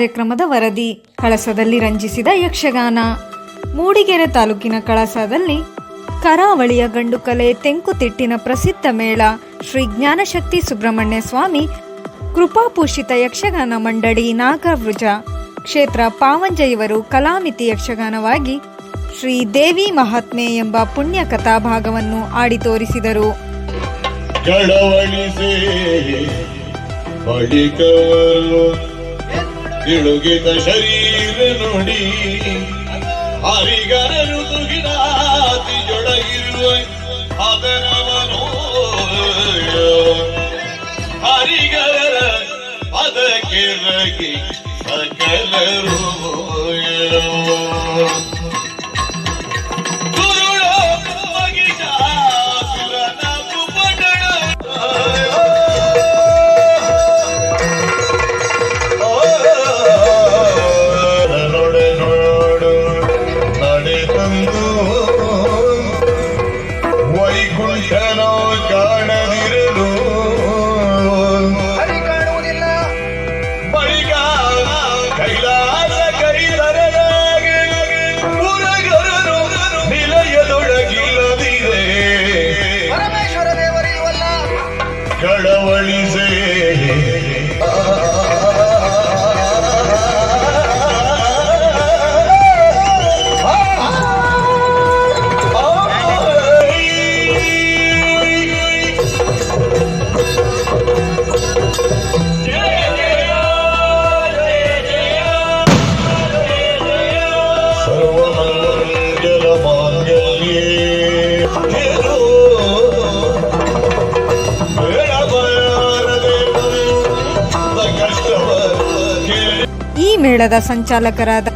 ಕಾರ್ಯಕ್ರಮದ ವರದಿ ಕಳಸದಲ್ಲಿ ರಂಜಿಸಿದ ಯಕ್ಷಗಾನ. ಮೂಡಿಗೆರೆ ತಾಲೂಕಿನ ಕಳಸದಲ್ಲಿ ಕರಾವಳಿಯ ಗಂಡುಕಲೆ ತೆಂಕುತಿಟ್ಟಿನ ಪ್ರಸಿದ್ಧ ಮೇಳ ಶ್ರೀ ಜ್ಞಾನಶಕ್ತಿ ಸುಬ್ರಹ್ಮಣ್ಯ ಸ್ವಾಮಿ ಕೃಪಾಪೂಷಿತ ಯಕ್ಷಗಾನ ಮಂಡಳಿ ನಾಗವೃಜ. ಕ್ಷೇತ್ರ ಪಾವಂಜಯವರು ಕಲಾಮಿತಿ ಯಕ್ಷಗಾನವಾಗಿ ಶ್ರೀ ದೇವಿ ಮಹಾತ್ಮೆ ಎಂಬ ಪುಣ್ಯ ಕಥಾಭಾಗವನ್ನು ಆಡಿ ತೋರಿಸಿದರು. ಕಳವಳಿಸೆ ಇಳುಗಿದ ಶರೀರ ನೋಡಿ. ಹರಿಗರರು ತುಗಿರಾತಿಯೊಳಗಿರುವ ಅದರವನು ಹರಿಗರ ಅದಕ್ಕೆ ಸಕಲರು ನಡೆ ಮೇಳದ ಸಂಚಾಲಕರಾದ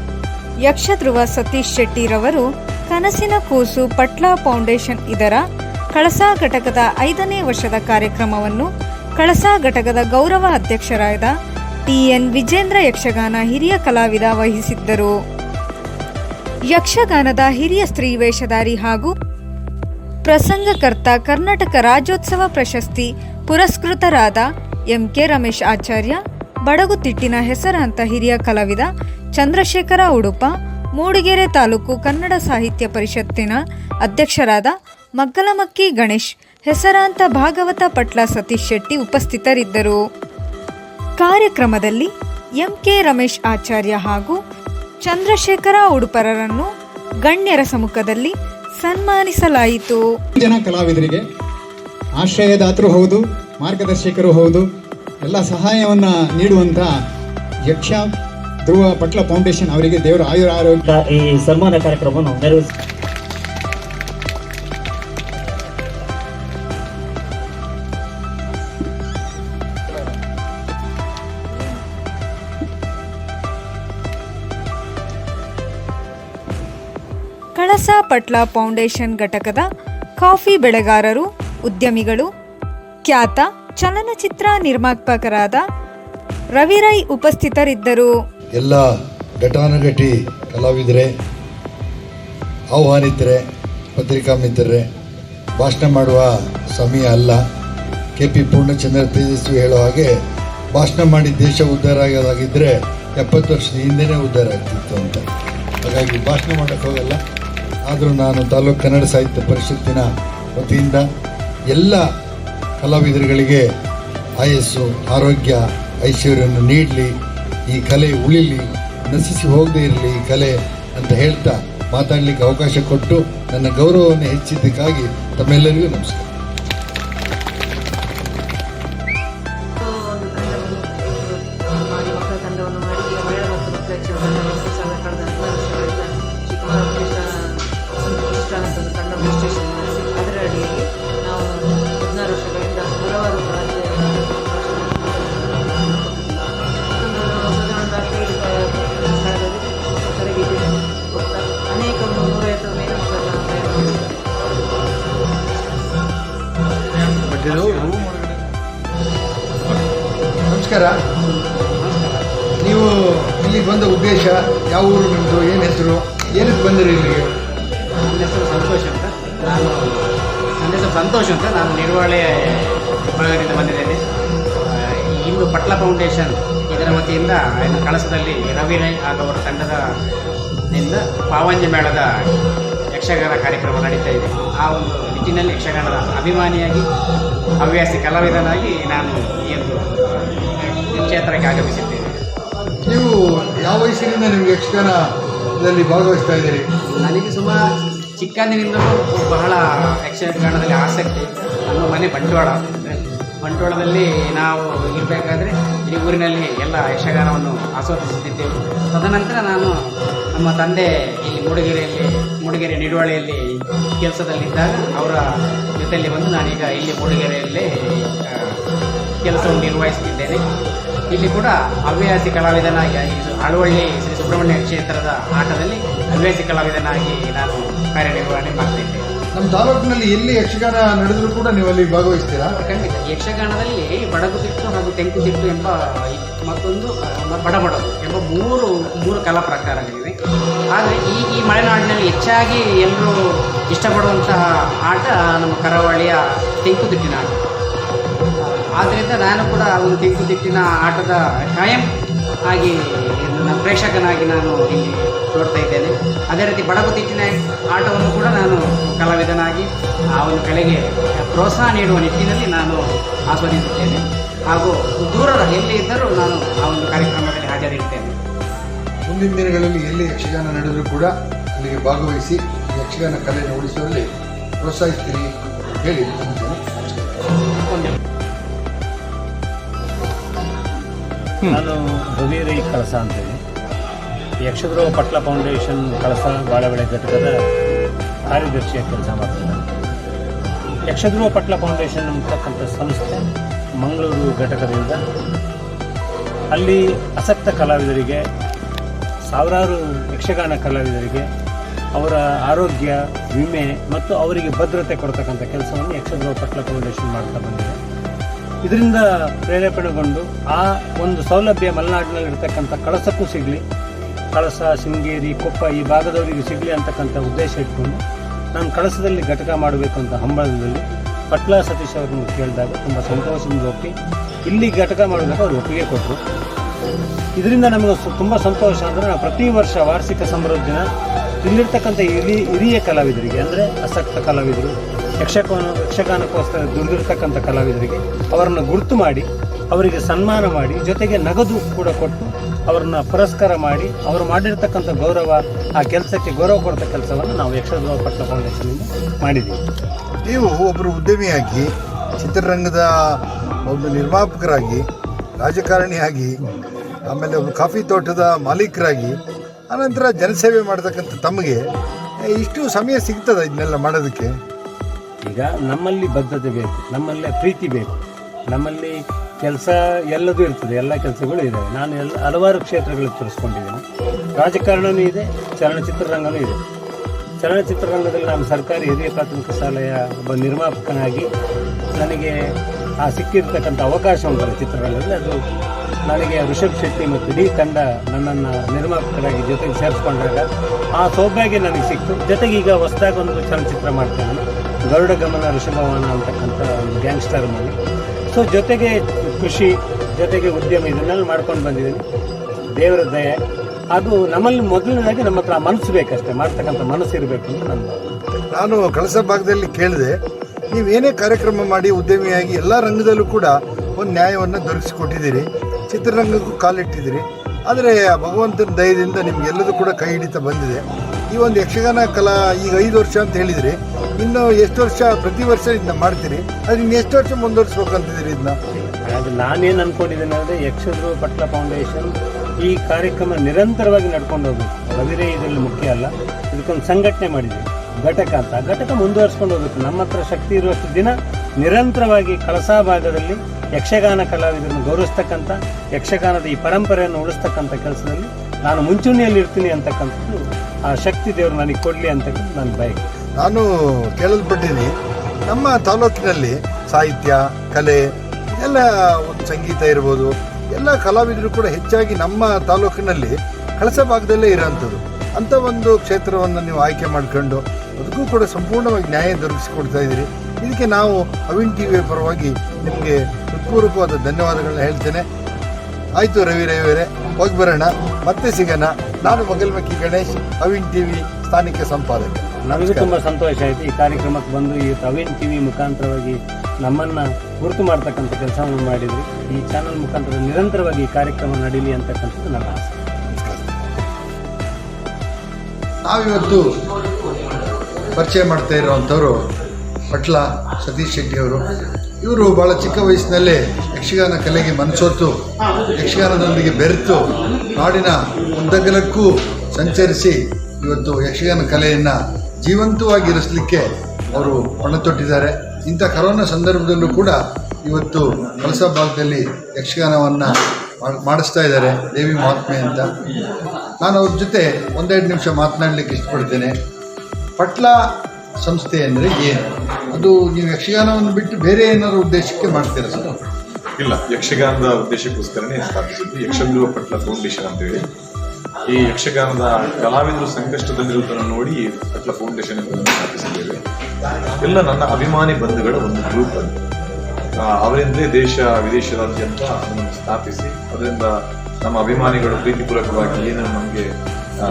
ಯಕ್ಷಧ್ರುವ ಸತೀಶ್ ಶೆಟ್ಟಿರವರು ಕನಸಿನ ಕೂಸು ಪಟ್ಲಾ ಫೌಂಡೇಶನ್ ಇದರ ಕಳಸಾ ಘಟಕದ ಐದನೇ ವರ್ಷದ ಕಾರ್ಯಕ್ರಮವನ್ನು ಕಳಸಾ ಘಟಕದ ಗೌರವ ಅಧ್ಯಕ್ಷರಾದ ಟಿಎನ್ ವಿಜೇಂದ್ರ ಯಕ್ಷಗಾನ ಹಿರಿಯ ಕಲಾವಿದ ವಹಿಸಿದ್ದರು. ಯಕ್ಷಗಾನದ ಹಿರಿಯ ಸ್ತ್ರೀ ವೇಷಧಾರಿ ಹಾಗೂ ಪ್ರಸಂಗಕರ್ತ ಕರ್ನಾಟಕ ರಾಜ್ಯೋತ್ಸವ ಪ್ರಶಸ್ತಿ ಪುರಸ್ಕೃತರಾದ ಎಂಕೆ ರಮೇಶ್ ಆಚಾರ್ಯ ಬಡಗುತಿಟ್ಟಿನ ಹೆಸರಾಂತ ಹಿರಿಯ ಕಲಾವಿದ ಚಂದ್ರಶೇಖರ ಉಡುಪ, ಮೂಡಿಗೆರೆ ತಾಲೂಕು ಕನ್ನಡ ಸಾಹಿತ್ಯ ಪರಿಷತ್ತಿನ ಅಧ್ಯಕ್ಷರಾದ ಮಗ್ಗಲಮಕ್ಕಿ ಗಣೇಶ್, ಹೆಸರಾಂತ ಭಾಗವತ ಪಟ್ಲ ಸತೀಶ್ ಶೆಟ್ಟಿ ಉಪಸ್ಥಿತರಿದ್ದರು. ಕಾರ್ಯಕ್ರಮದಲ್ಲಿ ಎಂಕೆ ರಮೇಶ್ ಆಚಾರ್ಯ ಹಾಗೂ ಚಂದ್ರಶೇಖರ ಉಡುಪರರನ್ನು ಗಣ್ಯರ ಸಮ್ಮುಖದಲ್ಲಿ ಸನ್ಮಾನಿಸಲಾಯಿತು. ಜನ ಕಲಾವಿದರಿಗೆ ಆಶ್ರಯದಾತರು ಹೌದು, ಮಾರ್ಗದರ್ಶಕರು ಹೌದು ಎಲ್ಲ ಸಹಾಯವನ್ನು ನೀಡುವಂಥ ಯಕ್ಷ ಧ್ರುವ ಪಟ್ಲ ಫೌಂಡೇಶನ್ ಅವರಿಗೆ ದೇವರ ಆಯುರ ಆರೋಗ್ಯ ಈ ಸನ್ಮಾನ ಕಾರ್ಯಕ್ರಮವನ್ನು ನೆರವೇರಿಸ ಕಳಸ ಪಟ್ಲ ಫೌಂಡೇಶನ್ ಘಟಕದ ಕಾಫಿ ಬೆಳೆಗಾರರು ಉದ್ಯಮಿಗಳು ಖ್ಯಾತ ಚಲನಚಿತ್ರ ನಿರ್ಮಾಪಕರಾದ ರವಿರೈ ಉಪಸ್ಥಿತರಿದ್ದರು. ಎಲ್ಲ ಘಟಾನುಘಟಿ ಕಲಾವಿದರೆ, ಆಹ್ವಾನಿತರೆ ಪತ್ರಿಕಾ ಮಿತ್ರರೇ ಭಾಷಣ ಮಾಡುವ ಸಮಯ ಅಲ್ಲ. ಕೆ ಪಿ ಪೂರ್ಣಚಂದ್ರ ತೇಜಸ್ವಿ ಹೇಳೋ ಹಾಗೆ ಭಾಷಣ ಮಾಡಿ ದೇಶ ಉದ್ಧಾರ ಆಗೋದಾಗಿದ್ದರೆ ಎಪ್ಪತ್ತು ವರ್ಷದ ಹಿಂದೆನೇ ಉದ್ಧಾರ ಆಗ್ತಿತ್ತು ಅಂತ. ಹಾಗಾಗಿ ಭಾಷಣ ಮಾಡೋಕ್ಕೆ ಹೋಗಲ್ಲ. ಆದರೂ ನಾನು ತಾಲೂಕು ಕನ್ನಡ ಸಾಹಿತ್ಯ ಪರಿಷತ್ತಿನ ವತಿಯಿಂದ ಎಲ್ಲ ಕಲಾವಿದರುಗಳಿಗೆ ಆಯಸ್ಸು, ಆರೋಗ್ಯ, ಐಶ್ವರ್ಯವನ್ನು ನೀಡಲಿ, ಈ ಕಲೆ ಉಳಿಲಿ, ನಶಿಸಿ ಹೋಗದೇ ಇರಲಿ ಈ ಕಲೆ ಅಂತ ಹೇಳ್ತಾ ಮಾತಾಡಲಿಕ್ಕೆ ಅವಕಾಶ ಕೊಟ್ಟು ನನ್ನ ಗೌರವವನ್ನು ಹೆಚ್ಚಿದ್ದಕ್ಕಾಗಿ ತಮ್ಮೆಲ್ಲರಿಗೂ ನಮಸ್ಕಾರ. ನಮಸ್ಕಾರ. ನೀವು ಇಲ್ಲಿ ಬಂದ ಉದ್ದೇಶ ಯಾವ ಊರು ನಿಮ್ಮದು ಏನು ಹೆಸರು, ಏನಕ್ಕೆ ಬಂದಿರಿ ಇಲ್ಲಿಗೆ? ನನ್ನ ಹೆಸರು ಸಂತೋಷ್ ಅಂತ. ನಾನು ನನ್ನ ಹೆಸರು ಸಂತೋಷ್ ಅಂತ. ನಾನು ನಿರ್ವಹಣೆ ಉಪಯೋಗದಿಂದ ಬಂದಿದ್ದೇನೆ. ಇಂದು ಪಟ್ಲ ಫೌಂಡೇಶನ್ ಇದರ ವತಿಯಿಂದ ಕಳಸದಲ್ಲಿ ರವಿ ರೈ ಅವರ ತಂಡದ ನಿಂದ ಪಾವಂಜ ಮೇಳದ ಯಕ್ಷಗಾನ ಕಾರ್ಯಕ್ರಮ ನಡೀತಾ ಇದೆ. ಆ ಒಂದು ನಿಟ್ಟಿನಲ್ಲಿ ಯಕ್ಷಗಾನದ ಅಭಿಮಾನಿಯಾಗಿ ಹವ್ಯಾಸಿ ಕಲಾವಿದನಾಗಿ ನಾನು ಈ ಒಂದು ಕ್ಷೇತ್ರಕ್ಕೆ ಆಗಮಿಸಿದ್ದೇನೆ. ನೀವು ಯಾವ ವಯಸ್ಸಿನಿಂದ ನಿಮಗೆ ಯಕ್ಷಗಾನದಲ್ಲಿ ಭಾಗವಹಿಸ್ತಾ ಇದ್ದೀರಿ? ನನಗೆ ಸುಮಾರು ಚಿಕ್ಕಂದಿನಿಂದಲೂ ಬಹಳ ಯಕ್ಷಗಾನದಲ್ಲಿ ಆಸಕ್ತಿ ನಮ್ಮ ಮನೆ ಬಂಟ್ವಾಳ. ಬಂಟ್ವಾಳದಲ್ಲಿ ನಾವು ಇರಬೇಕಾದ್ರೆ ಈ ಊರಿನಲ್ಲಿ ಎಲ್ಲ ಯಕ್ಷಗಾನವನ್ನು ಆಸ್ವಾದಿಸುತ್ತಿದ್ದೆವು. ತದನಂತರ ನಾನು ನಮ್ಮ ತಂದೆ ಇಲ್ಲಿ ಮೂಡಿಗೆರೆಯಲ್ಲಿ ಮೂಡಿಗೆರೆ ನಿಡುವಳಿಯಲ್ಲಿ ಕೆಲಸದಲ್ಲಿದ್ದಾಗ ಅವರ ಜೊತೆಯಲ್ಲಿ ಬಂದು ನಾನೀಗ ಇಲ್ಲಿ ಮೂಡಿಗೆರೆಯಲ್ಲಿ ಕೆಲಸವನ್ನು ನಿರ್ವಹಿಸುತ್ತಿದ್ದೇನೆ. ಇಲ್ಲಿ ಕೂಡ ಹವ್ಯಾಸಿ ಕಲಾವಿದನಾಗಿ ಇದು ಆಳುವಳ್ಳಿ ಶ್ರೀ ಸುಬ್ರಹ್ಮಣ್ಯ ಕ್ಷೇತ್ರದ ಆಟದಲ್ಲಿ ಹವ್ಯಾಸಿ ಕಲಾವಿದನಾಗಿ ನಾನು ಕಾರ್ಯನಿರ್ವಹಣೆ ಮಾಡ್ತಿದ್ದೇನೆ. ನಮ್ಮ ತಾಲೂಕಿನಲ್ಲಿ ಎಲ್ಲಿ ಯಕ್ಷಗಾನ ನಡೆದರೂ ಕೂಡ ನೀವು ಅಲ್ಲಿ ಭಾಗವಹಿಸ್ತೀರಾ? ಖಂಡಿತ. ಯಕ್ಷಗಾನದಲ್ಲಿ ಬಡಗುತಿಟ್ಟು ಹಾಗೂ ತೆಂಕುತಿಟ್ಟು ಎಂಬ ಮತ್ತೊಂದು ಬಡಬಡಗು ಎಂಬ ಮೂರು ಮೂರು ಕಲಾ ಪ್ರಕಾರಗಳಿವೆ. ಆದರೆ ಈ ಈ ಮಲೆನಾಡಿನಲ್ಲಿ ಹೆಚ್ಚಾಗಿ ಎಲ್ಲರೂ ಇಷ್ಟಪಡುವಂತಹ ಆಟ ನಮ್ಮ ಕರಾವಳಿಯ ತೆಂಕುತಿಟ್ಟಿನ ಆಟ. ಆದ್ದರಿಂದ ನಾನು ಕೂಡ ಒಂದು ಒಂದು ತೆಂಕುತಿಟ್ಟಿನ ಆಟದ ಕಾಯಂ ಆಗಿ ನನ್ನ ಪ್ರೇಕ್ಷಕನಾಗಿ ನಾನು ಇಲ್ಲಿ ನೋಡ್ತಾ ಇದ್ದೇನೆ. ಅದೇ ರೀತಿ ಬಡಗುತಿಟ್ಟಿನ ಆಟವನ್ನು ಕೂಡ ನಾನು ಕಲಾವಿದನಾಗಿ, ಆ ಒಂದು ಕಲೆಗೆ ಪ್ರೋತ್ಸಾಹ ನೀಡುವ ನಿಟ್ಟಿನಲ್ಲಿ ನಾನು ಆಸ್ವಾದಿಸುತ್ತೇನೆ. ಹಾಗೂ ದೂರದ ಎಲ್ಲಿ ಇದ್ದರೂ ನಾನು ಆ ಒಂದು ಕಾರ್ಯಕ್ರಮದಲ್ಲಿ ಹಾಜರಿರ್ತೇನೆ ಮುಂದಿನ ದಿನಗಳಲ್ಲಿ ಎಲ್ಲಿ ಯಕ್ಷಗಾನ ನಡೆದರೂ ಕೂಡ ಅಲ್ಲಿಗೆ ಭಾಗವಹಿಸಿ ಯಕ್ಷಗಾನ ಕಲೆಯನ್ನು ಉಳಿಸುವಲ್ಲಿ ಪ್ರೋತ್ಸಾಹಿಸ್ತೀನಿ ಹೇಳಿ ನಾನು ರವಿ ರೈ ಕಳಸ ಅಂತೇಳಿ. ಯಕ್ಷಧ್ರುವ ಪಟ್ಲ ಫೌಂಡೇಶನ್ ಕಳಸ ಬಾಳೆಬೆಳೆ ಘಟಕದ ಕಾರ್ಯದರ್ಶಿಯ ಕೆಲಸ ಮಾಡ್ತೀನಿ. ಯಕ್ಷಧ್ರುವ ಪಟ್ಲ ಫೌಂಡೇಶನ್ ಅಂತಕ್ಕಂಥ ಸಂಸ್ಥೆ ಮಂಗಳೂರು ಘಟಕದಿಂದ ಅಲ್ಲಿ ಆಸಕ್ತ ಕಲಾವಿದರಿಗೆ, ಸಾವಿರಾರು ಯಕ್ಷಗಾನ ಕಲಾವಿದರಿಗೆ ಅವರ ಆರೋಗ್ಯ, ವಿಮೆ ಮತ್ತು ಅವರಿಗೆ ಭದ್ರತೆ ಕೊಡ್ತಕ್ಕಂಥ ಕೆಲಸವನ್ನು ಯಕ್ಷಧ್ರುವ ಪಟ್ಲ ಫೌಂಡೇಶನ್ ಮಾಡ್ತಾ ಬಂದಿದೆ. ಇದರಿಂದ ಪ್ರೇರೇಪಣೆಗೊಂಡು ಆ ಒಂದು ಸೌಲಭ್ಯ ಮಲೆನಾಡಿನಲ್ಲಿ ಇರ್ತಕ್ಕಂಥ ಕಳಸಕ್ಕೂ ಸಿಗಲಿ. ಕಳಸ, ಶೃಂಗೇರಿ, ಕೊಪ್ಪ ಈ ಭಾಗದವರಿಗೆ ಸಿಗಲಿ ಅಂತಕ್ಕಂಥ ಉದ್ದೇಶ ಇಟ್ಕೊಂಡು ನಾನು ಕಳಸದಲ್ಲಿ ಘಟಕ ಮಾಡಬೇಕು ಅಂತ ಹಂಬಳದಲ್ಲಿ ಪಟ್ಲ ಸತೀಶ್ ಅವರನ್ನು ಕೇಳಿದಾಗ ತುಂಬ ಸಂತೋಷದಿಂದ ಒಪ್ಪಿ ಇಲ್ಲಿ ಘಟಕ ಮಾಡೋದಕ್ಕೆ ಅವರು ಒಪ್ಪಿಗೆ ಕೊಟ್ಟರು. ಇದರಿಂದ ನಮಗೆ ತುಂಬ ಸಂತೋಷ ಅಂದರೆ ನಾವು ಪ್ರತಿ ವರ್ಷ ವಾರ್ಷಿಕ ಸಮೃದ್ಧ ದಿನ ಇಲ್ಲಿರ್ತಕ್ಕಂಥ ಹಿರಿ ಹಿರಿಯ ಕಲಾವಿದರಿಗೆ, ಅಂದರೆ ಆಸಕ್ತ ಕಲಾವಿದರು ಯಕ್ಷಗಾನ ಯಕ್ಷಗಾನಕ್ಕೋಸ್ಕರ ದುಡಿದಿರ್ತಕ್ಕಂಥ ಕಲಾವಿದರಿಗೆ ಅವರನ್ನು ಗುರುತು ಮಾಡಿ, ಅವರಿಗೆ ಸನ್ಮಾನ ಮಾಡಿ, ಜೊತೆಗೆ ನಗದು ಕೂಡ ಕೊಟ್ಟು ಅವರನ್ನು ಪುರಸ್ಕಾರ ಮಾಡಿ, ಅವರು ಮಾಡಿರ್ತಕ್ಕಂಥ ಗೌರವ, ಆ ಕೆಲಸಕ್ಕೆ ಗೌರವ ಕೊಡ್ತ ಕೆಲಸವನ್ನು ನಾವು ಯಕ್ಷಗಾನ ಪಟ್ಟ ಫೌಂಡೇಶನ್ನಿಂದ ಮಾಡಿದ್ದೀವಿ. ನೀವು ಒಬ್ಬರು ಉದ್ಯಮಿಯಾಗಿ, ಚಿತ್ರರಂಗದ ಒಬ್ಬ ನಿರ್ಮಾಪಕರಾಗಿ, ರಾಜಕಾರಣಿಯಾಗಿ, ಆಮೇಲೆ ಒಬ್ಬ ಕಾಫಿ ತೋಟದ ಮಾಲೀಕರಾಗಿ, ಆನಂತರ ಜನಸೇವೆ ಮಾಡತಕ್ಕಂಥ ತಮಗೆ ಇಷ್ಟು ಸಮಯ ಸಿಗ್ತದೆ ಇದನ್ನೆಲ್ಲ ಮಾಡೋದಕ್ಕೆ? ಈಗ ನಮ್ಮಲ್ಲಿ ಬದ್ಧತೆ ಬೇಕು, ನಮ್ಮಲ್ಲಿ ಪ್ರೀತಿ ಬೇಕು, ನಮ್ಮಲ್ಲಿ ಕೆಲಸ ಎಲ್ಲದೂ ಇರ್ತದೆ, ಎಲ್ಲ ಕೆಲಸಗಳು ಇದ್ದಾವೆ ನಾನು ಎಲ್ಲ ಹಲವಾರು ಕ್ಷೇತ್ರಗಳಲ್ಲಿ ತೋರಿಸ್ಕೊಂಡಿದ್ದೇನೆ. ರಾಜಕಾರಣವೂ ಇದೆ, ಚಲನಚಿತ್ರರಂಗನೂ ಇದೆ. ಚಲನಚಿತ್ರರಂಗದಲ್ಲಿ ನಾನು ಸರ್ಕಾರಿ ಹಿರಿಯ ಪ್ರಾಥಮಿಕ ಶಾಲೆಯ ಒಬ್ಬ ನಿರ್ಮಾಪಕನಾಗಿ ನನಗೆ ಆ ಸಿಕ್ಕಿರ್ತಕ್ಕಂಥ ಅವಕಾಶ ಉಂಟಲ್ಲ ಚಿತ್ರರಂಗದಲ್ಲಿ. ಅದು ನನಗೆ ಋಷಭ್ ಶೆಟ್ಟಿ ಮತ್ತು ಇಡೀ ತಂಡ ನನ್ನನ್ನು ನಿರ್ಮಾಪಕರಾಗಿ ಜೊತೆಗೆ ಸೇರಿಸ್ಕೊಂಡಾಗ ಆ ಸೌಭಾಗ್ಯ ನನಗೆ ಸಿಕ್ತು. ಜೊತೆಗೆ ಈಗ ಹೊಸದಾಗಿ ಒಂದು ಚಲನಚಿತ್ರ ಮಾಡ್ತೇನೆ ಗರುಡ ಗಮನ ಋಷಭವನ ಅಂತಕ್ಕಂಥ ಒಂದು ಗ್ಯಾಂಗ್ಸ್ಟರ್ ಮೂವಿ ಸೊ ಜೊತೆಗೆ ಕೃಷಿ, ಜೊತೆಗೆ ಉದ್ಯಮ ಇದನ್ನೆಲ್ಲ ಮಾಡ್ಕೊಂಡು ಬಂದಿದ್ದೀನಿ. ದೇವರ ದಯೆ. ಅದು ನಮ್ಮಲ್ಲಿ ಮೊದಲನೇದಾಗಿ ನಮ್ಮ ಹತ್ರ ಮನಸ್ಸು ಬೇಕಷ್ಟೇ. ಮಾಡ್ತಕ್ಕಂಥ ಮನಸ್ಸು ಇರಬೇಕು ಅಂತ ನನ್ನ ನಾನು ಕಳಸ ಭಾಗದಲ್ಲಿ ಕೇಳಿದೆ ನೀವೇನೇ ಕಾರ್ಯಕ್ರಮ ಮಾಡಿ ಉದ್ಯಮಿಯಾಗಿ ಎಲ್ಲ ರಂಗದಲ್ಲೂ ಕೂಡ ಒಂದು ನ್ಯಾಯವನ್ನು ದೊರಕಿಸಿಕೊಟ್ಟಿದ್ದೀರಿ. ಚಿತ್ರರಂಗಕ್ಕೂ ಕಾಲಿಟ್ಟಿದ್ದೀರಿ. ಆದರೆ ಭಗವಂತನ ದಯದಿಂದ ನಿಮ್ಗೆಲ್ಲದೂ ಕೂಡ ಕೈ ಹಿಡಿತಾ ಬಂದಿದೆ. ಈ ಒಂದು ಯಕ್ಷಗಾನ ಕಲಾ ಈಗ ಐದು ವರ್ಷ ಅಂತ ಹೇಳಿದ್ರಿ ಇನ್ನು ಎಷ್ಟು ವರ್ಷ ಪ್ರತಿ ವರ್ಷ ಇದನ್ನ ಮಾಡ್ತೀರಿ? ಅದನ್ನ ಇನ್ನು ಎಷ್ಟು ವರ್ಷ ಮುಂದುವರಿಸ್ಬೇಕಂತಿದ್ದೀರಿ ಇದನ್ನ? ಅದು ನಾನೇನು ಅನ್ಕೊಂಡಿದ್ದೇನೆ ಅಂದರೆ ಯಕ್ಷದ್ರು ಪಟ್ಲ ಫೌಂಡೇಶನ್ ಈ ಕಾರ್ಯಕ್ರಮ ನಿರಂತರವಾಗಿ ನಡ್ಕೊಂಡು ಹೋಗ್ಬೇಕು. ರವಿರೇ ಇದರಲ್ಲಿ ಮುಖ್ಯ ಅಲ್ಲ. ಇದಕ್ಕೊಂದು ಸಂಘಟನೆ ಮಾಡಿದ್ದೀವಿ ಘಟಕ ಅಂತ. ಘಟಕ ಮುಂದುವರಿಸ್ಕೊಂಡು ಹೋಗ್ಬೇಕು. ನಮ್ಮ ಹತ್ರ ಶಕ್ತಿ ಇರುವಷ್ಟು ದಿನ ನಿರಂತರವಾಗಿ ಕಳಸಾ ಭಾಗದಲ್ಲಿ ಯಕ್ಷಗಾನ ಕಲಾವಿದರನ್ನು ಗೌರವಿಸ್ತಕ್ಕಂಥ, ಯಕ್ಷಗಾನದ ಈ ಪರಂಪರೆಯನ್ನು ಉಳಿಸ್ತಕ್ಕಂಥ ಕೆಲಸದಲ್ಲಿ ನಾನು ಮುಂಚೂಣಿಯಲ್ಲಿ ಇರ್ತೀನಿ ಅಂತಕ್ಕಂಥದ್ದು ಆ ಶಕ್ತಿ ದೇವರು ನನಗೆ ಕೊಡಲಿ ಅಂತಕ್ಕಂಥ ನನ್ನ ಬಯಕೆ ನಾನು ಕೇಳಲ್ಪಟ್ಟಿನಿ ನಮ್ಮ ತಾಲೂಕಿನಲ್ಲಿ ಸಾಹಿತ್ಯ, ಕಲೆ, ಎಲ್ಲ ಒಂದು ಸಂಗೀತ ಇರ್ಬೋದು, ಎಲ್ಲ ಕಲಾವಿದರು ಕೂಡ ಹೆಚ್ಚಾಗಿ ನಮ್ಮ ತಾಲೂಕಿನಲ್ಲಿ ಕಳಸ ಭಾಗದಲ್ಲೇ ಇರೋಂಥದ್ದು. ಅಂಥ ಒಂದು ಕ್ಷೇತ್ರವನ್ನು ನೀವು ಆಯ್ಕೆ ಮಾಡ್ಕೊಂಡು ಅದಕ್ಕೂ ಕೂಡ ಸಂಪೂರ್ಣವಾಗಿ ನ್ಯಾಯ ದೊರಕಿಸಿಕೊಡ್ತಾ ಇದ್ದೀರಿ. ಇದಕ್ಕೆ ನಾವು ಅವಿನ್ ಟಿ ವಿಯ ಪರವಾಗಿ ನಿಮಗೆ ಹೃತ್ಪೂರ್ವಕವಾದ ಧನ್ಯವಾದಗಳನ್ನ ಹೇಳ್ತೇನೆ. ಆಯಿತು ರವಿ ರವಿಯವರೇ ಹೋಗಿ ಬರೋಣ, ಮತ್ತೆ ಸಿಗೋಣ. ನಾನು ಮಗಲ್ಮಕ್ಕಿ ಗಣೇಶ್, ಅವಿನ್ ಟಿವಿ ಸ್ಥಾನಿಕ ಸಂಪಾದಕ. ನಮಗೂ ತುಂಬ ಸಂತೋಷ ಆಯಿತು. ಈ ಕಾರ್ಯಕ್ರಮಕ್ಕೆ ಬಂದು ಈ ಪ್ರವೀಣ್ ಟಿ ವಿ ಮುಖಾಂತರವಾಗಿ ನಮ್ಮನ್ನು ಗುರುತು ಮಾಡ್ತಕ್ಕಂಥ ಕೆಲಸವನ್ನು ಮಾಡಿದ್ರು. ಈ ಚಾನಲ್ ಮುಖಾಂತರ ನಿರಂತರವಾಗಿ ಈ ಕಾರ್ಯಕ್ರಮ ನಡೀಲಿ ಅಂತಕ್ಕಂಥದ್ದು ನನ್ನ ಆಸೆ. ನಾವಿವತ್ತು ಪರಿಚಯ ಮಾಡ್ತಾ ಇರುವಂಥವ್ರು ಪಟ್ಲ ಸತೀಶ್ ಶೆಟ್ಟಿ ಅವರು. ಇವರು ಭಾಳ ಚಿಕ್ಕ ವಯಸ್ಸಿನಲ್ಲೇ ಯಕ್ಷಗಾನ ಕಲೆಗೆ ಮನಸೋತು ಯಕ್ಷಗಾನದೊಂದಿಗೆ ಬೆರೆತು ನಾಡಿನ ಉದ್ದಗಲಕ್ಕೂ ಸಂಚರಿಸಿ ಇವತ್ತು ಯಕ್ಷಗಾನ ಕಲೆಯನ್ನು ಜೀವಂತವಾಗಿರಿಸಲಿಕ್ಕೆ ಅವರು ಪಣತೊಟ್ಟಿದ್ದಾರೆ ಇಂಥ ಕರೋನಾ ಸಂದರ್ಭದಲ್ಲೂ ಕೂಡ ಇವತ್ತು ಕಳಸ ಭಾಗದಲ್ಲಿ ಯಕ್ಷಗಾನವನ್ನು ಮಾಡಿಸ್ತಾ ಇದ್ದಾರೆ ದೇವಿ ಮಹಾತ್ಮೆ ಅಂತ. ನಾನು ಅವ್ರ ಜೊತೆ ಒಂದೆರಡು ನಿಮಿಷ ಮಾತನಾಡಲಿಕ್ಕೆ ಇಷ್ಟಪಡ್ತೇನೆ. ಪಟ್ಲ ಸಂಸ್ಥೆ ಅಂದರೆ ಏನು? ಅದು ನೀವು ಯಕ್ಷಗಾನವನ್ನು ಬಿಟ್ಟು ಬೇರೆ ಏನಾದರೂ ಉದ್ದೇಶಕ್ಕೆ ಮಾಡ್ತೀರ ಸರ್? ಇಲ್ಲ, ಯಕ್ಷಗಾನದ ಉದ್ದೇಶಕ್ಕೋಸ್ಕರನೇ ಸ್ಥಾಪಿಸಿದ್ದು ಯಕ್ಷಗಾನ ಪಟ್ಲ ಫೌಂಡೇಶನ್ ಅಂತ ಹೇಳಿ ಈ ಯಕ್ಷಗಾನದ ಕಲಾವಿದರು ಸಂಕಷ್ಟದಲ್ಲಿರುವುದನ್ನು ನೋಡಿ ಪಟ್ಲ ಫೌಂಡೇಶನ್ ಸ್ಥಾಪಿಸಿದ್ದೇವೆ ಎಲ್ಲ ನನ್ನ ಅಭಿಮಾನಿ ಬಂಧುಗಳ ಒಂದು ಗ್ರೂಪ್ ಅದು ಅವರಿಂದಲೇ ದೇಶ ವಿದೇಶದಾದ್ಯಂತ ಅದನ್ನು ಸ್ಥಾಪಿಸಿ, ಅದರಿಂದ ನಮ್ಮ ಅಭಿಮಾನಿಗಳು ಪ್ರೀತಿಪೂರ್ವಕವಾಗಿ ಏನು ನಮಗೆ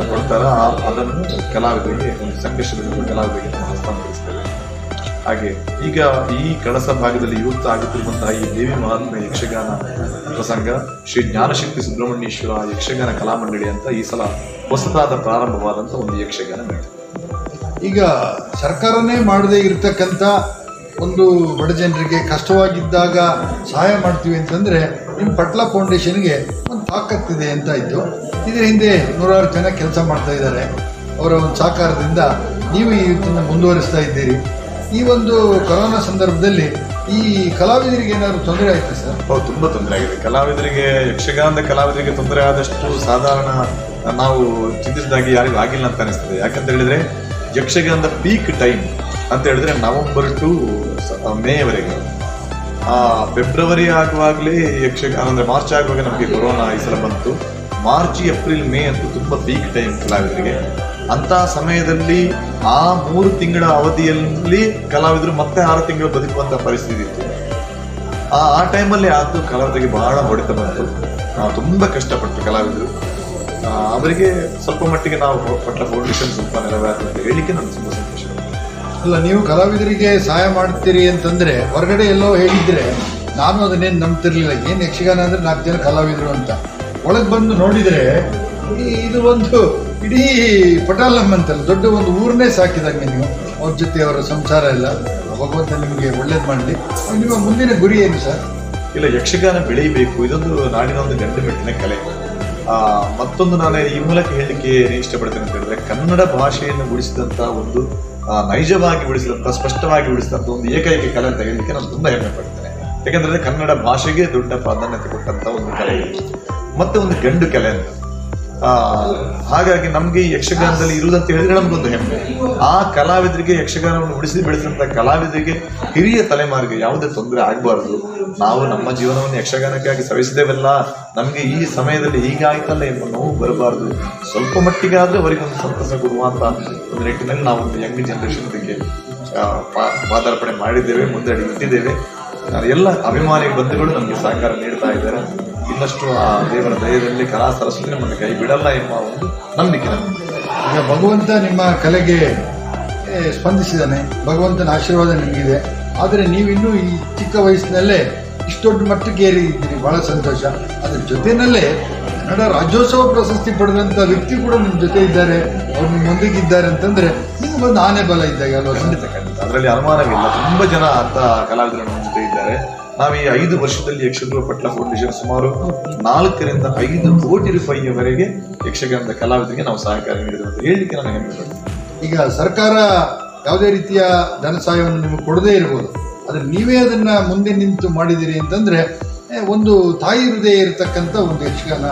ಕೊಡ್ತಾರ ಅದನ್ನು ಕಲಾವಿದರಿಗೆ ಒಂದು ಸಂಕಷ್ಟದಲ್ಲಿರುವ ಕಲಾವಿದರಿಗೆ ನಾವು ಹಸ್ತಾಂತರಿಸ್ತೇವೆ ಹಾಗೆ ಈಗ ಈ ಕಳಸ ಭಾಗದಲ್ಲಿ ಯುವತ ಆಗುತ್ತಿರುವಂತಹ ಈ ದೇವಿ ಮಹಾತ್ಮ ಯಕ್ಷಗಾನ ಪ್ರಸಂಗ ಶ್ರೀ ಜ್ಞಾನಶಕ್ತಿ ಸುಬ್ರಹ್ಮಣ್ಯೇಶ್ವರ ಯಕ್ಷಗಾನ ಕಲಾಮಂಡಳಿ ಅಂತ ಈ ಸಲ ಹೊಸದಾದ ಪ್ರಾರಂಭವಾದಂಥ ಒಂದು ಯಕ್ಷಗಾನ ಮೇಳ. ಈಗ ಸರ್ಕಾರನೇ ಮಾಡದೇ ಇರತಕ್ಕಂಥ ಒಂದು ಬಡ ಜನರಿಗೆ ಕಷ್ಟವಾಗಿದ್ದಾಗ ಸಹಾಯ ಮಾಡ್ತೀವಿ ಅಂತಂದರೆ ನಿಮ್ಮ ಪಟ್ಲ ಫೌಂಡೇಶನ್ಗೆ ಒಂದು ತಾಕತ್ತಿದೆ ಅಂತ ಇತ್ತು ಇದರ ಹಿಂದೆ ನೂರಾರು ಜನ ಕೆಲಸ ಮಾಡ್ತಾ ಇದ್ದಾರೆ. ಅವರ ಒಂದು ಸಹಕಾರದಿಂದ ನೀವು ಇದನ್ನು ಮುಂದುವರಿಸ್ತಾ ಇದ್ದೀರಿ. ಈ ಒಂದು ಕೊರೋನಾ ಸಂದರ್ಭದಲ್ಲಿ ಈ ಕಲಾವಿದರಿಗೆ ಏನಾದ್ರು ತೊಂದರೆ ಆಯ್ತಾ ಸರ್? ಹೌದು, ತುಂಬಾ ತೊಂದರೆ ಆಗಿದೆ. ಕಲಾವಿದರಿಗೆ, ಯಕ್ಷಗಾನದ ಕಲಾವಿದರಿಗೆ ತೊಂದರೆ ಆದಷ್ಟು ಸಾಧಾರಣ ನಾವು ಚಿಂತಿಸಿದಾಗಿ ಯಾರಿಗೂ ಆಗಿಲ್ಲ ಅಂತ ಅನಿಸ್ತದೆ. ಯಾಕಂತ ಹೇಳಿದ್ರೆ, ಯಕ್ಷಗಾನದ ಪೀಕ್ ಟೈಮ್ ಅಂತ ಹೇಳಿದ್ರೆ ನವೆಂಬರ್ ಟು ಮೇವರೆಗೆ ಆ ಫೆಬ್ರವರಿ ಆಗುವಾಗಲೇ ಯಕ್ಷಗಾನ, ಅಂದ್ರೆ ಮಾರ್ಚ್ ಆಗುವಾಗ ನಮಗೆ ಕೊರೋನಾ ಈ ಸಲ ಬಂತು. ಮಾರ್ಚ್, ಏಪ್ರಿಲ್, ಮೇ ಅಂತೂ ತುಂಬಾ ಪೀಕ್ ಟೈಮ್ ಕಲಾವಿದರಿಗೆ. ಅಂತ ಸಮಯದಲ್ಲಿ ಆ ಮೂರು ತಿಂಗಳ ಅವಧಿಯಲ್ಲಿ ಕಲಾವಿದರು ಮತ್ತೆ ಆರು ತಿಂಗಳು ಬದುಕುವಂತ ಪರಿಸ್ಥಿತಿ ಇತ್ತು. ಆ ಆ ಟೈಮಲ್ಲಿ ಆದ್ದು ಕಲಾವಿದರಿಗೆ ಬಹಳ ಹೊಡೆತ ಬಂತು. ನಾವು ತುಂಬ ಕಷ್ಟಪಟ್ಟು ಕಲಾವಿದರು. ಅವರಿಗೆ ಸ್ವಲ್ಪ ಮಟ್ಟಿಗೆ ನಾವು ಪಟ್ಟ ಫೌಂಡೇಶನ್ ಸ್ವಲ್ಪ ನೆರವಾಯಿತು ಅಂತ ಹೇಳಿಕ್ಕೆ ನನಗೆ ತುಂಬ ಸಂತೋಷ. ಅಲ್ಲ, ನೀವು ಕಲಾವಿದರಿಗೆ ಸಹಾಯ ಮಾಡ್ತೀರಿ ಅಂತಂದ್ರೆ ಹೊರಗಡೆ ಎಲ್ಲೋ ಹೇಳಿದ್ರೆ ನಾನು ಅದನ್ನೇನು ನಂಬ್ತಿರ್ಲಿಲ್ಲ. ಏನು ಯಕ್ಷಗಾನ ಅಂದ್ರೆ ನಾಲ್ಕು ಜನ ಕಲಾವಿದರು ಅಂತ. ಒಳಗೆ ಬಂದು ನೋಡಿದ್ರೆ ಇದು ಒಂದು ಇಡೀ ಪಟಾಲಂ ಅಂತಲ್ಲ ದೊಡ್ಡ ಒಂದು ಊರನ್ನೇ ಸಾಕಿದಂಗೆ ನೀವು. ಅವ್ರ ಜೊತೆ ಅವರ ಸಂಸಾರ ಎಲ್ಲ. ಭಗವಂತ ನಿಮಗೆ ಒಳ್ಳೇದು ಮಾಡಲಿ. ನಿಮ್ಮ ಮುಂದಿನ ಗುರಿ ಏನು ಸರ್? ಇಲ್ಲ, ಯಕ್ಷಗಾನ ಬೆಳೆಯಬೇಕು. ಇದೊಂದು ನಾಡಿನ ಒಂದು ಗಂಡು ಮೆಟ್ಟಿನ ಕಲೆ ಮತ್ತೊಂದು ನಾನು ಈ ಮೂಲಕ ಹೇಳಲಿಕ್ಕೆ ಏನು ಇಷ್ಟಪಡ್ತೇನೆ ಅಂತ ಹೇಳಿದ್ರೆ, ಕನ್ನಡ ಭಾಷೆಯನ್ನು ಉಳಿಸಿದಂತಹ ಒಂದು ನೈಜವಾಗಿ ಉಳಿಸಿದಂತಹ ಸ್ಪಷ್ಟವಾಗಿ ಉಳಿಸಿದಂತಹ ಒಂದು ಏಕೈಕ ಕಲೆ ಅಂತ ಹೇಳಲಿಕ್ಕೆ ನಾನು ತುಂಬಾ ಹೆಮ್ಮೆ ಪಡ್ತೇನೆ ಯಾಕಂದ್ರೆ ಕನ್ನಡ ಭಾಷೆಗೆ ದೊಡ್ಡ ಪ್ರಾಧಾನ್ಯತೆ ಕೊಟ್ಟಂತ ಒಂದು ಕಲೆ. ಮತ್ತೆ ಒಂದು ಗಂಡು ಕಲೆ ಅಂತ. ಹಾಗಾಗಿ ನಮ್ಗೆ ಯಕ್ಷಗಾನದಲ್ಲಿ ಇರುವುದಂತ ಹೇಳಿದ್ರೆ ನಮಗೊಂದು ಹೆಮ್ಮೆ. ಆ ಕಲಾವಿದರಿಗೆ ಯಕ್ಷಗಾನವನ್ನು ಉಳಿಸಿ ಬೆಳೆಸಿದಂತ ಕಲಾವಿದರಿಗೆ ಹಿರಿಯ ತಲೆಮಾರಿಗೆ ಯಾವುದೇ ತೊಂದರೆ ಆಗಬಾರ್ದು. ನಾವು ನಮ್ಮ ಜೀವನವನ್ನು ಯಕ್ಷಗಾನಕ್ಕಾಗಿ ಸವಿಸಿದೇವಲ್ಲ ನಮಗೆ ಈ ಸಮಯದಲ್ಲಿ ಹೀಗಾಯ್ತಲ್ಲ ಎಂಬ ನೋವು ಬರಬಾರ್ದು. ಸ್ವಲ್ಪ ಮಟ್ಟಿಗೆ ಅವರಿಗೆ ಒಂದು ಸಂತಸ ಕೊಡುವಂತ ಒಂದು ನಿಟ್ಟಿನಲ್ಲಿ ನಾವು ಒಂದು ಯಂಗ್ ಜನರೇಷನ್ ಬಗ್ಗೆ ಆ, ಪಾ- ಪಾದಾರ್ಪಣೆ ಮಾಡಿದ್ದೇವೆ ಮುಂದೆ ಇಟ್ಟಿದ್ದೇವೆ ಎಲ್ಲ ಅಭಿಮಾನಿ ಬಂಧುಗಳು ನಮಗೆ ಸಹಕಾರ ನೀಡ್ತಾ ಇದ್ದಾರೆ. ಇನ್ನಷ್ಟು ಆ ದೇವರ ದಯದಲ್ಲಿ ಕಲಾ ಸರಸ್ವತಿ ನಮ್ಮನ್ನು ಕೈ ಬಿಡಲ್ಲ ಎಂಬ ಒಂದು ನಂಬಿಕೆ ನಮಗೆ. ಈಗ ಭಗವಂತ ನಿಮ್ಮ ಕಲೆಗೆ ಸ್ಪಂದಿಸಿದ್ದಾನೆ. ಭಗವಂತನ ಆಶೀರ್ವಾದ ನಿಮಗಿದೆ. ಆದರೆ ನೀವಿನ್ನೂ ಈ ಚಿಕ್ಕ ವಯಸ್ಸಿನಲ್ಲೇ ಇಷ್ಟು ದೊಡ್ಡ ಮಟ್ಟಕ್ಕೆ ಏರಿದ್ದೀರಿ. ಬಹಳ ಸಂತೋಷ. ಅದ್ರ ಜೊತೆಯಲ್ಲೇ ಕನ್ನಡ ರಾಜ್ಯೋತ್ಸವ ಪ್ರಶಸ್ತಿ ಪಡೆದಂಥ ವ್ಯಕ್ತಿ ಕೂಡ ನಿಮ್ಮ ಜೊತೆ ಇದ್ದಾರೆ. ಅವ್ರು ನಿಮ್ಮೊಂದಿಗೆ ಇದ್ದಾರೆ ಅಂತಂದ್ರೆ ನಿಮಗೊಂದು ಆನೆ ಬಲ ಇದ್ದಾಗ ಅಲ್ವಾ? ಖಂಡಿತ ಖಂಡಿತ. ಅದರಲ್ಲಿ ಅನುಮಾನವಿಲ್ಲ. ತುಂಬಾ ಜನ ಅಂತ ಕಲಾವಿದರು ನಮ್ಮ ಜೊತೆ ಇದ್ದಾರೆ. ನಾವು ಈ ಐದು ವರ್ಷದಲ್ಲಿ ಯಕ್ಷಗುರು ಪಟ್ಲ ಫೌಂಡೇಶನ್ ಸುಮಾರು ನಾಲ್ಕರಿಂದ ಐದು ಕೋಟಿ ರೂಪಾಯಿಯವರೆಗೆ ಯಕ್ಷಗಾನದ ಕಲಾವಿದರಿಗೆ ನಾವು ಸಹಕಾರ ನೀಡಿದ್ರು ಅಂತ ಹೇಳಲಿಕ್ಕೆ ನಾನು ಹೆಮ್ಮೆ ಈಗ ಸರ್ಕಾರ ಯಾವುದೇ ರೀತಿಯ ಧನ ಸಹಾಯವನ್ನು ನಿಮಗೆ ಕೊಡದೇ ಇರ್ಬೋದು, ಆದರೆ ನೀವೇ ಅದನ್ನ ಮುಂದೆ ನಿಂತು ಮಾಡಿದಿರಿ ಅಂತಂದ್ರೆ ಒಂದು ತಾಯಿ ಹೃದಯ ಇರತಕ್ಕಂಥ ಒಂದು ಯಕ್ಷಗಾನ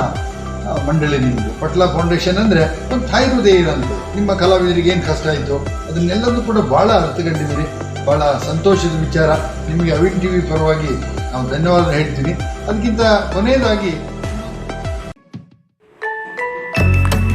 ಮಂಡಳಿ ನಿಮ್ಮದು ಪಟ್ಲ ಫೌಂಡೇಶನ್ ಅಂದ್ರೆ ಒಂದು ತಾಯಿ ಹೃದಯ ಇರೋಂಥದ್ದು. ನಿಮ್ಮ ಕಲಾವಿದರಿಗೆ ಏನು ಕಷ್ಟ ಆಯಿತು? ಅದನ್ನೆಲ್ಲದೂ ಕೂಡ ಬಹಳ ಅರ್ಥಕೊಂಡಿದ್ದೀರಿ ಬಹಳ ಸಂತೋಷದ ವಿಚಾರ. ನಿಮಗೆ ಅವಿನ್ ಟಿ ವಿ ಪರವಾಗಿ ನಾವು ಧನ್ಯವಾದ ಹೇಳ್ತೀನಿ. ಅದಕ್ಕಿಂತ ಕೊನೆಯದಾಗಿ